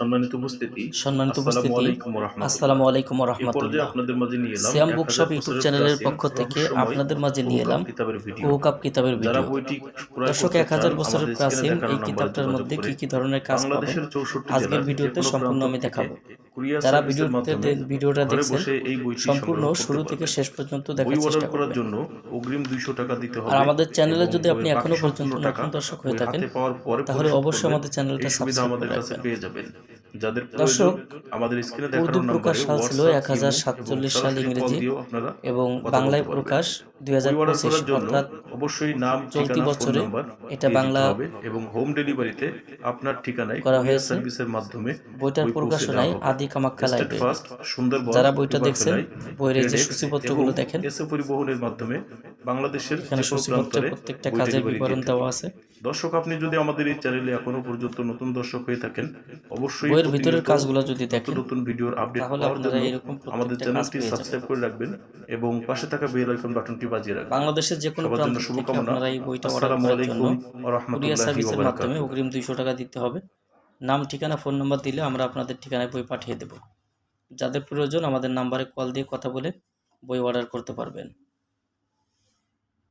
সম্মানিত উপস্থিতি। সম্মানিত আসসালামু উপস্থিতি। আলাইকুম আসসালামু আলাইকুম এই রহমতুল্লাহ আপনাদের মাঝে নিয়ে এলাম সিয়াম বুকশপ ইউটিউব চ্যানেলের পক্ষ থেকে আপনাদের মাঝে নিয়ে এলাম কিতাবের ভিডিও। কিতাবের দর্শক করতে এক হাজার চান, বছরের প্রাচীন এই কিতাবটার মধ্যে কি কি ধরনের কাজ পাবেন? আজকের ভিডিওতে সম্পূর্ণ আমি দেখাবো। যারা ভিডিওতে ভিডিওটা দেখছেন সম্পূর্ণ শুরু থেকে শেষ পর্যন্ত দেখার চেষ্টা করার জন্য অগ্রিম 200 টাকা দিতে হবে আর আমাদের চ্যানেলে যদি আপনি এখনও পর্যন্ত নতুন দর্শক হয়ে থাকেন তাহলে অবশ্যই আমাদের চ্যানেলটা সাবস্ক্রাইব আমাদের করে কাছে রাখবেন। পেয়ে যাবেন। যাদের দর্শক, আমাদের স্ক্রিনে দেখানো নম্বরে প্রকাশ সাল ছিল এক হাজার সাতচল্লিশ সাল ইংরেজি এবং বাংলায় প্রকাশ দুই হাজার পঁচিশ অর্থাৎ অবশ্যই নাম চলতি বছরে এটা বাংলা এবং হোম ডেলিভারিতে আপনার ঠিকানায় করা হয়েছে। সার্ভিসের মাধ্যমে বইটার প্রকাশনায় আদি কামাখ্যা লাইব্রেরি যারা বইটা দেখছেন, বইয়ের যে সূচিপত্রগুলো দেখেন, এসএ পরিবহনের মাধ্যমে বাংলাদেশের এখানে সূচিপত্রে প্রত্যেকটা কাজের বিবরণ দেওয়া আছে। দর্শক আপনি যদি আমাদের এই চ্যানেলে এখনও পর্যন্ত নতুন দর্শক হয়ে থাকেন অবশ্যই বইয়ের ভিতরের কাজগুলো যদি দেখেন নতুন ভিডিওর আপডেট তাহলে আপনারা এরকম আমাদের চ্যানেলটি সাবস্ক্রাইব করে রাখবেন এবং পাশে থাকা বেল আইকন বাটনটি বাজিয়ে রাখবেন। বাংলাদেশের যে কোনো প্রান্ত থেকে আপনারা এই বইটা অর্ডার করার জন্য আলাইকুম ওয়া কুরিয়ার সার্ভিসের মাধ্যমে অগ্রিম দুইশো টাকা দিতে হবে। নাম ঠিকানা ফোন নাম্বার দিলে আমরা আপনাদের ঠিকানায় বই পাঠিয়ে দেব। যাদের প্রয়োজন আমাদের নাম্বারে কল দিয়ে কথা বলে বই অর্ডার করতে পারবেন।